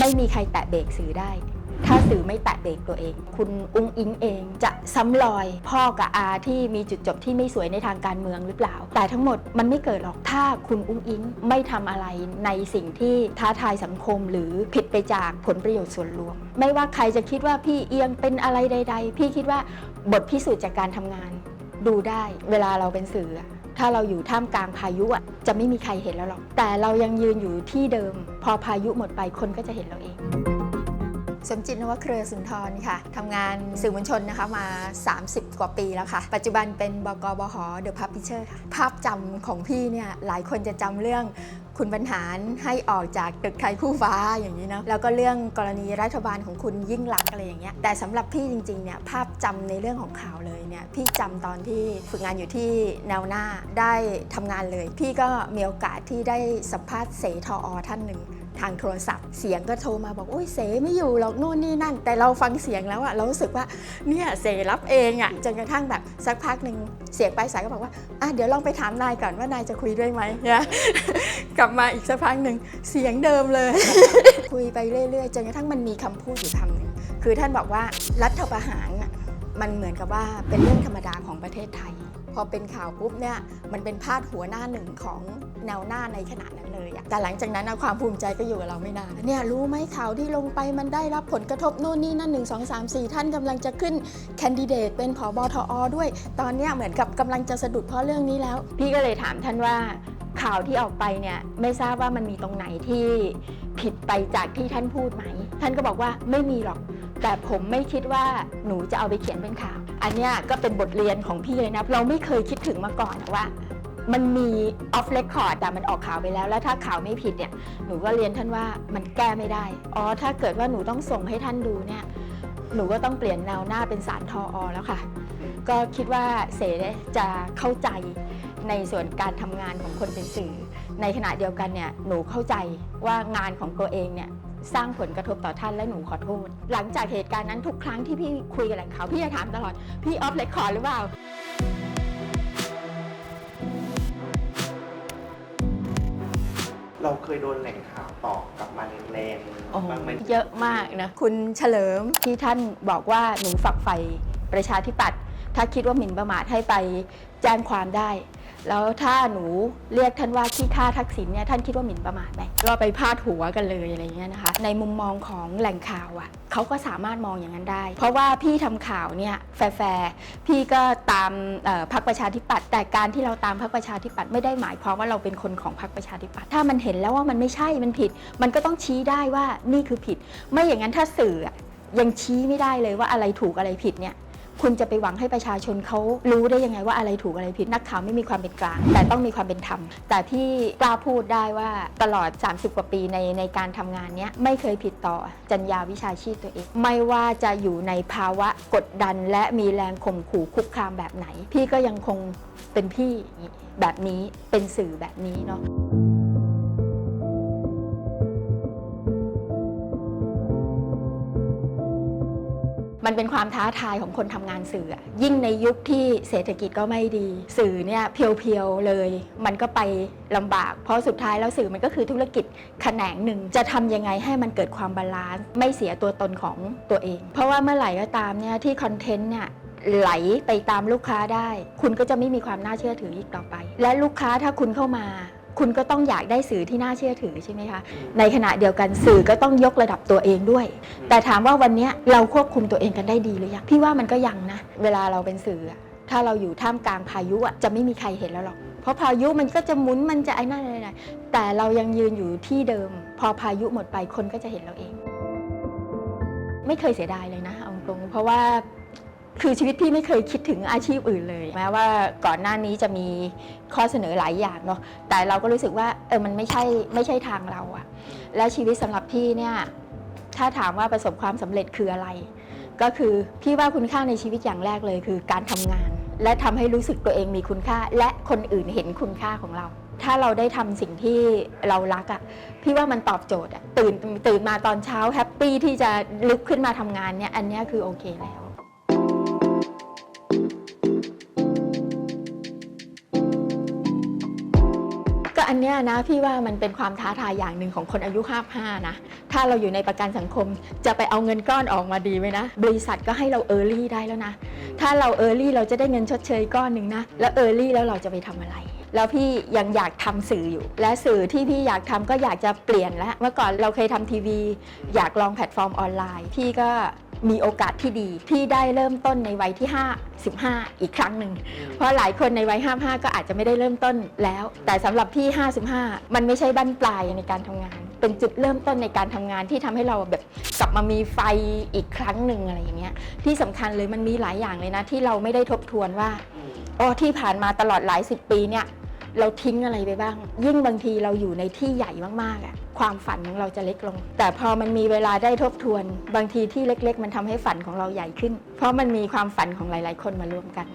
ไม่มีใครแตะเบรกสื่อได้ ถ้าสื่อไม่แตะเบรกตัวเอง คุณอุ้งอิงเองจะซ้ำรอยพ่อกับอาที่มีจุดจบที่ไม่สวยในทางการเมืองหรือเปล่า แต่ทั้งหมดมันไม่เกิดหรอกถ้าคุณอุ้งอิงไม่ทำอะไรในสิ่งที่ท้าทายสังคมหรือผิดไปจากผลประโยชน์ส่วนรวม ไม่ว่าใครจะคิดว่าพี่เอียงเป็นอะไรใด ๆ พี่คิดว่าบทพิสูจน์จากการทำงาน ดูได้เวลาเราเป็นสื่อ ถ้าเราอยู่ท่ามกลางพายุอะจะไม่มีใครเห็นแล้วหรอก แต่เรายังยืนอยู่ที่เดิม พอพายุหมดไปคนก็จะเห็นเราเองสมจิตนวเครือสุนทรค่ะทำงานสื่อมวลชนนะคะมา 30 กว่าปีแล้วค่ะ ปัจจุบันเป็นบกบหเดอะพับพิเชอร์ค่ะ ภาพจำของพี่เนี่ยหลายคนจะจำเรื่อง คุณบรรหารให้ออกจากตึกไทยคู่ฟ้าอย่างนี้เนาะแล้วก็เรื่องกรณีรัฐบาลของคุณยิ่งลักษณ์อะไรอย่างเงี้ยแต่สำหรับพี่จริงๆเนี่ยภาพจำในเรื่องของข่าวเลยเนี่ยพี่จำตอนที่ฝึกงานอยู่ที่แนวหน้าได้ทำงานเลย พี่ก็มีโอกาสที่ได้สัมภาษณ์เสทอท่านหนึ่ง ทางโทรศัพท์ เสียงก็โทรมาบอกโอ้ยเสไม่อยู่หรอกโน่นนี่นั่น แต่เราฟังเสียงแล้วอะเรารู้สึกว่าเนี่ยเสรับเองอะจนกระทั่งแบบสักพักหนึ่งเสียงไปลายสายก็บอกว่าอะเดี๋ยวลองไปถามนายก่อนว่านายจะคุยด้วยไหมนี่ยกลับมาอีกสักพักหนึ่งเสียงเดิมเลย คุยไปเรื่อยๆจนกระทั่งมันมีคำพูดอยู่คำหนึ่งคือท่านบอกว่ารัฐประหารมันเหมือนกับว่าเป็นเรื่องธรรมดาของประเทศไทย พอเป็นข่าวปุ๊บเนี่ยมันเป็นพาดหัวหน้าหนึ่งของแนวหน้าในขณะนั้น เลยอะแต่หลังจากนั้นความภูมิใจก็อยู่กับเราไม่นานเนี่ยรู้ไหมข่าวที่ลงไปมันได้รับผลกระทบโน่นนี่นั่นหนึ่งสองสามสี่ท่านกำลังจะขึ้นแคนดิเดตเป็นผอบทอด้วย ตอนเนี้ยเหมือนกับกำลังจะสะดุดเพราะเรื่องนี้แล้ว พี่ก็เลยถามท่านว่าข่าวที่ออกไปเนี่ยไม่ทราบว่ามันมีตรงไหนที่ผิดไปจากที่ท่านพูดไหม ท่านก็บอกว่าไม่มีหรอก แต่ผมไม่คิดว่าหนูจะเอาไปเขียนเป็นข่าว อันนี้ก็เป็นบทเรียนของพี่เลยนะ เราไม่เคยคิดถึงมาก่อนว่า มันมีออฟเ e คคอร์ดแต่มันออกข่าวไปแล้ว แล้วถ้าข่าวไม่ผิดเนี่ยหนูก็เรียนท่านว่ามันแก้ไม่ได้ อ๋อ ถ้าเกิดว่าหนูต้องส่งให้ท่านดูเนี่ยหนูก็ต้องเปลี่ยนแนวหน้าเป็นสารทออแล้วค่ะ ก็คิดว่าเสจะเข้าใจในส่วนการทำงานของคนเป็นสื่อ ในขณะเดียวกันเนี่ยหนูเข้าใจว่างานของตัวเองเนี่ยสร้างผลกระทบต่อท่านและหนูขอโทษ หลังจากเหตุการณ์นั้นทุกครั้งที่พี่คุยกับแหล่งข่าวพี่จะถามตลอด พี่ออฟเลคคอร์ดหรือเปล่า เราเคยโดนแหล่งข่าวตอบกลับมาแรงๆบ้างไหมเยอะมากนะ คุณเฉลิมที่ท่านบอกว่าหนูฝักใฝ่ประชาธิปัตย์ ถ้าคิดว่าหมิ่นประมาทให้ไปแจ้งความได้ แล้วถ้าหนูเรียกท่านว่าขี้ข้าทักษิณเนี่ยท่านคิดว่าหมิ่นประมาทไหมก็ไปพาดหัวกันเลยอะไรเงี้ยนะคะ ในมุมมองของแหล่งข่าวอะ่ะเขาก็สามารถมองอย่างนั้นได้ เพราะว่าพี่ทำข่าวเนี่ยแฟร์ๆพี่ก็ตามพรรคประชาธิปัตย์แต่การที่เราตามพรรคประชาธิปัตย์ไม่ได้หมายความว่าเราเป็นคนของพรรคประชาธิปัตย์ถ้ามันเห็นแล้วว่ามันไม่ใช่มันผิด มันก็ต้องชี้ได้ว่านี่คือผิด ไม่อย่างนั้นถ้าสื่อยังชี้ไม่ได้เลยว่าอะไรถูกอะไรผิดเนี่ย คุณจะไปหวังให้ประชาชนเขารู้ได้ยังไงว่าอะไรถูกอะไรผิดนักข่าวไม่มีความเป็นกลาง แต่ต้องมีความเป็นธรรม แต่พี่กล้าพูดได้ว่าตลอด 30 กว่าปีในในการทำงานเนี้ยไม่เคยผิดต่อจรรยาวิชาชีพตัวเอง ไม่ว่าจะอยู่ในภาวะกดดัน และมีแรงข่มขู่คุกคามแบบไหน พี่ก็ยังคงเป็นพี่แบบนี้เป็นสื่อแบบนี้เนาะ มันเป็นความท้าทายของคนทำงานสื่อ ยิ่งในยุคที่เศรษฐกิจก็ไม่ดี สื่อเนี่ยเพียวๆเลย มันก็ไปลำบาก เพราะสุดท้ายแล้วสื่อมันก็คือธุรกิจแขนงหนึ่ง จะทำยังไงให้มันเกิดความบาลานซ์ไม่เสียตัวตนของตัวเอง เพราะว่าเมื่อไหร่ก็ตามเนี่ยที่คอนเทนต์เนี่ยไหลไปตามลูกค้าได้ คุณก็จะไม่มีความน่าเชื่อถืออีกต่อไป และลูกค้าถ้าคุณเข้ามา คุณก็ต้องอยากได้สื่อที่น่าเชื่อถือใช่ไหมคะ ในขณะเดียวกันสื่อก็ต้องยกระดับตัวเองด้วย แต่ถามว่าวันเนี้ยเราควบคุมตัวเองกันได้ดีหรือยังพี่ว่ามันก็ยังนะ เวลาเราเป็นสื่ออะถ้าเราอยู่ท่ามกลางพายุอะจะไม่มีใครเห็นแล้วหรอก เพราะพายุมันก็จะหมุนมันจะไอ้นั่นอะไรนะแต่เรายังยืนอยู่ที่เดิม พอพายุหมดไปคนก็จะเห็นเราเอง ไม่เคยเสียดายเลยนะเอาตรงๆเพราะว่า คือชีวิตพี่ไม่เคยคิดถึงอาชีพอื่นเลย แม้ว่าก่อนหน้านี้จะมีข้อเสนอหลายอย่างเนาะแต่เราก็รู้สึกว่าเออมันไม่ใช่ไม่ใช่ทางเราอะและชีวิตสำหรับพี่เนี่ยถ้าถามว่าประสบความสำเร็จคืออะไร ก็คือพี่ว่าคุณค่าในชีวิตอย่างแรกเลยคือการทำงาน และทำให้รู้สึกตัวเองมีคุณค่า และคนอื่นเห็นคุณค่าของเรา ถ้าเราได้ทำสิ่งที่เรารักอะ่ะพี่ว่ามันตอบโจทย์อะตื่นตื่นมาตอนเช้าแฮปปี้ที่จะลุกขึ้นมาทำงานเนี่ยอันนี้คือโอเคแล้ว อันเนี้ยนะพี่ว่ามันเป็นความท้าทายอย่างหนึ่งของคนอายุ55นะ ถ้าเราอยู่ในประกันสังคมจะไปเอาเงินก้อนออกมาดีไหมนะ บริษัทก็ให้เราเออร์ลี่ได้แล้วนะ ถ้าเราเออร์ลี่เราจะได้เงินชดเชยก้อนหนึ่งนะ แล้วเออร์ลี่แล้วเราจะไปทำอะไร แล้วพี่ยังอยากทำสื่ออยู่ และสื่อที่พี่อยากทำก็อยากจะเปลี่ยนแล้วเมื่อก่อนเราเคยทำทีวี อยากลองแพลตฟอร์มออนไลน์ พี่ก็มีโอกาสที่ดี พี่ได้เริ่มต้นในวัยที่ 55 อีกครั้งหนึ่ง เพราะหลายคนในวัย 55 ก็อาจจะไม่ได้เริ่มต้นแล้ว แต่สำหรับพี่ 55 มันไม่ใช่บั้นปลายในการทำงาน เป็นจุดเริ่มต้นในการทำงานที่ทำให้เราแบบกลับมามีไฟอีกครั้งหนึ่งอะไรอย่างเงี้ย ที่สำคัญเลยมันมีหลายอย่างเลยนะที่เราไม่ได้ทบทวนว่า อ๋อที่ผ่านมาตลอดหลายสิบปีเนี่ย เราทิ้งอะไรไปบ้าง ยิ่งบางทีเราอยู่ในที่ใหญ่มากๆอะความฝันของเราจะเล็กลง แต่พอมันมีเวลาได้ทบทวน บางทีที่เล็ก ๆ มันทำให้ฝันของเราใหญ่ขึ้น เพราะมันมีความฝันของหลาย ๆ คนมารวมกัน